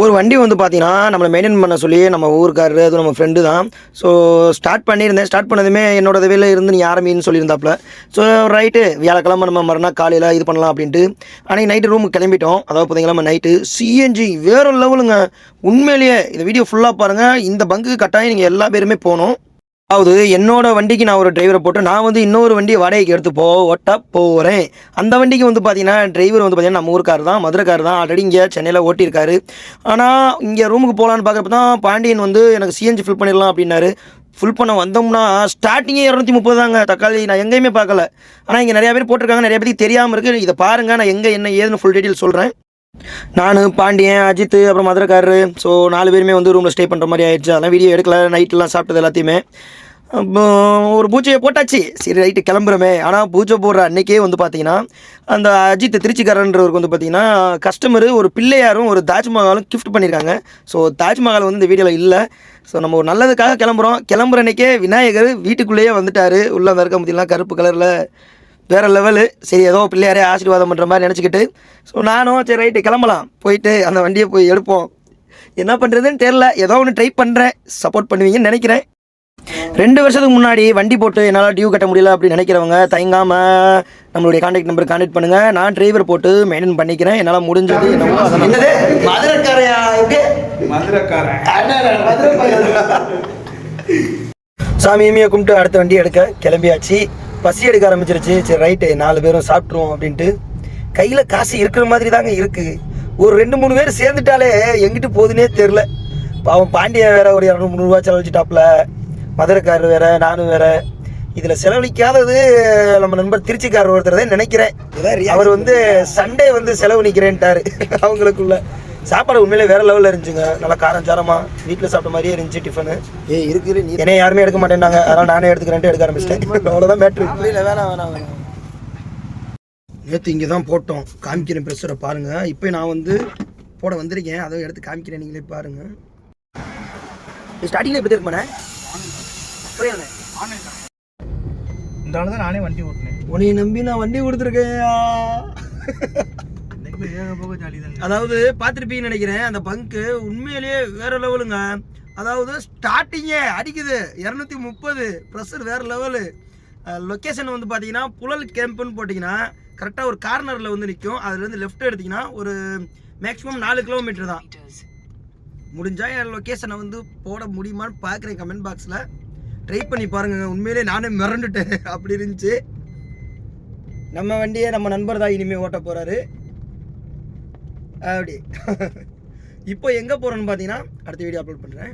ஒரு வண்டி வந்து பார்த்தீங்கன்னா நம்மளை மெயின்டைன் பண்ண சொல்லி நம்ம ஊருக்காரரு அதுவும் நம்ம ஃப்ரெண்டு தான். ஸோ ஸ்டார்ட் பண்ணியிருந்தேன். ஸ்டார்ட் பண்ணதுமே என்னோட வேலையில் இருந்து நீ ஆரம்பின்னு சொல்லியிருந்தாப்புல. ஸோ ரைட்டு வியாழக்கிழமை நம்ம மறுநாள் காலையில் இது பண்ணலாம் அப்படின்ட்டு. அன்றைக்கி நைட்டு ரூமுக்கு கிளம்பிட்டோம். அதாவது பார்த்தீங்கன்னா நைட்டு சிஎன்ஜி வேறு லெவலுங்க உண்மையிலேயே இந்த வீடியோ ஃபுல்லாக பாருங்கள் இந்த பங்குக்கு கட்டாயம் நீங்கள் எல்லா பேருமே போகணும். அதாவது என்னோட வண்டிக்கு நான் ஒரு டிரைவரை போட்டு நான் வந்து இன்னொரு வண்டியை வாடகைக்கு எடுத்து போ ஓட்ட போகிறேன் அந்த வண்டிக்கு வந்து பார்த்தீங்கன்னா டிரைவர் வந்து பார்த்தீங்கன்னா நம்ம ஊருக்கார் தான் மதுரைக்கார் தான். ஆல்ரெடி இங்கே சென்னையில் ஓட்டியிருக்காரு. ஆனால் இங்கே ரூமுக்கு போகலான்னு பார்க்குறப்ப தான் பாண்டியன் வந்து எனக்கு சிஎன்ஜி ஃபில் பண்ணிடலாம் அப்படின்னாரு. ஃபுல் பண்ண வந்தோம்னா ஸ்டார்டிங்கே இரநூத்தி முப்பது தாங்க. தக்காளி நான் எங்கேயுமே பார்க்கல ஆனால் இங்கே நிறைய பேர் போட்டிருக்காங்க நிறைய பேருக்கு தெரியாமல் இருக்குது இதை பாருங்கள் நான் எங்கே என்ன ஏதுன்னு ஃபுல் டீட்டெயில் சொல்கிறேன் நான் பாண்டியன் அஜித் அப்புறம் மதுரைக்காரரு. ஸோ நாலு பேருமே வந்து ரூமில் ஸ்டே பண்ணுற மாதிரி ஆயிடுச்சு. அதெல்லாம் வீடியோ எடுக்கல நைட்லாம் சாப்பிட்டது எல்லாத்தையுமே. அப்போ ஒரு பூஜையை போட்டாச்சு. சரி ரைட்டு கிளம்புறமே. ஆனால் பூஜை போடுற அன்றைக்கே வந்து பார்த்தீங்கன்னா அந்த அஜித் திருச்சிக்காரன்றவருக்கு வந்து பார்த்தீங்கன்னா கஸ்டமரு ஒரு பிள்ளையாரும் ஒரு தாஜ்மஹாலும் கிஃப்ட் பண்ணியிருக்காங்க ஸோ தாஜ்மஹால் வந்து இந்த வீடியோவில் இல்லை. ஸோ நம்ம ஒரு நல்லதுக்காக கிளம்புறோம். கிளம்புற அன்னைக்கே விநாயகர் வீட்டுக்குள்ளேயே வந்துட்டார். உள்ளே அந்த இருக்க கருப்பு கலரில் வேறு லெவலு சரி ஏதோ பிள்ளையாரே ஆசீர்வாதம் பண்ணுற மாதிரி நினச்சிக்கிட்டு. ஸோ நானும் சரி ரைட்டு கிளம்பலாம். போயிட்டு அந்த வண்டியை போய் எடுப்போம். என்ன பண்ணுறதுன்னு தெரில ஏதோ ஒன்று ட்ரை பண்ணுறேன் சப்போர்ட் பண்ணுவீங்கன்னு நினைக்கிறேன். ரெண்டு வருஷத்துக்கு முன்னாடி வண்டி போட்டு என்னால் டியூ கட்ட முடியல அப்படின்னு நினைக்கிறவங்க தயங்காமல் நம்மளுடைய கான்டாக்ட் நம்பர் கான்டாக்ட் பண்ணுங்கள் நான் டிரைவர் போட்டு மெயின்டைன் பண்ணிக்கிறேன். என்னால் முடிஞ்சது என்னவோ அதை என்னது? மதுரைக்காரையா? மதுரைக்காரன். சாமியுமே கும்பிட்டு அடுத்த வண்டி எடுக்க கிளம்பியாச்சு. பசி எடுக்க ஆரம்பிச்சிருச்சு. சரி ரைட்டு நாலு பேரும் சாப்பிட்ருவோம் அப்படின்ட்டு. கையில் காசு இருக்கிற மாதிரி தாங்க இருக்குது ஒரு ரெண்டு மூணு பேர் சேர்ந்துட்டாலே எங்கிட்டு போகுதுன்னே தெரில பாவம் பாண்டியன் வேற ஒரு இரநூறு முந்நூறுரூவா செலவழிச்சிட்டாப்புல. மதுரைக்காரர் வேற நானும் வேற. இதில் செலவழிக்காதது நம்ம நண்பர் திருச்சிக்காரர் ஒருத்தர் தான் நினைக்கிறேன். அவர் வந்து சண்டே வந்து செலவழிக்கிறேன்ட்டாரு அவங்களுக்குள்ள. சாப்பாடு உண்மையிலே வேற லெவலில் இருந்துச்சுங்க. நல்லா காரம் சாரமா வீட்டில் சாப்பிட்ட மாதிரியே இருந்துச்சு டிஃபனு ஏய் இருக்குது நீ என்னை யாருமே எடுக்க மாட்டேன்னாங்க. அதனால நானே எடுத்துக்கிறேன்ட்டு எடுக்க ஆரம்பிச்சிட்டேன். அவ்வளோதான் பேட்ரி இல்லை வேணாம் வேணாம் வேணாம். நேற்று இங்கே தான் போட்டோம். காமிக்கிறேன் ப்ரெஷரை பாருங்க. இப்போ நான் வந்து போட வந்திருக்கேன். அதை எடுத்து காமிக்கிறேன் நீங்களே பாருங்க. ஸ்டார்டிங்கில் எப்படி இருக்குமாண்ணே? புரியல. இந்த ஆளு தான் நானே வண்டி ஓட்டினேன். உன்னை நம்பி நான் வண்டி கொடுத்துருக்கேன் அதாவது பார்த்துருப்பீங்கன்னு நினைக்கிறேன் அந்த பங்கு உண்மையிலேயே வேற லெவலுங்க அதாவது ஸ்டார்டிங்கே அடிக்குது. இரநூத்தி முப்பது ப்ரெஷர் வேற லெவலு லொக்கேஷன் வந்து பார்த்தீங்கன்னா புழல் கேம்ப்புன்னு போட்டிங்கன்னா கரெக்டாக ஒரு கார்னரில் வந்து நிற்கும் அதுலேருந்து லெஃப்ட் எடுத்திங்கன்னா ஒரு மேக்ஸிமம் நாலு கிலோமீட்டர் தான். முடிஞ்சால் என் லொக்கேஷனை வந்து போட முடியுமான்னு பார்க்குறேன் கமெண்ட் பாக்ஸில் ட்ரை பண்ணி பாருங்க உண்மையிலே நானே மிரண்டுட்டேன். அப்படி இருந்துச்சு. நம்ம வண்டியை நம்ம நண்பர் தான் இனிமேல் ஓட்ட போகிறாரு அப்படி. இப்போ எங்கே போகிறோன்னு பார்த்தீங்கன்னா அடுத்த வீடியோ அப்லோட் பண்ணுறேன்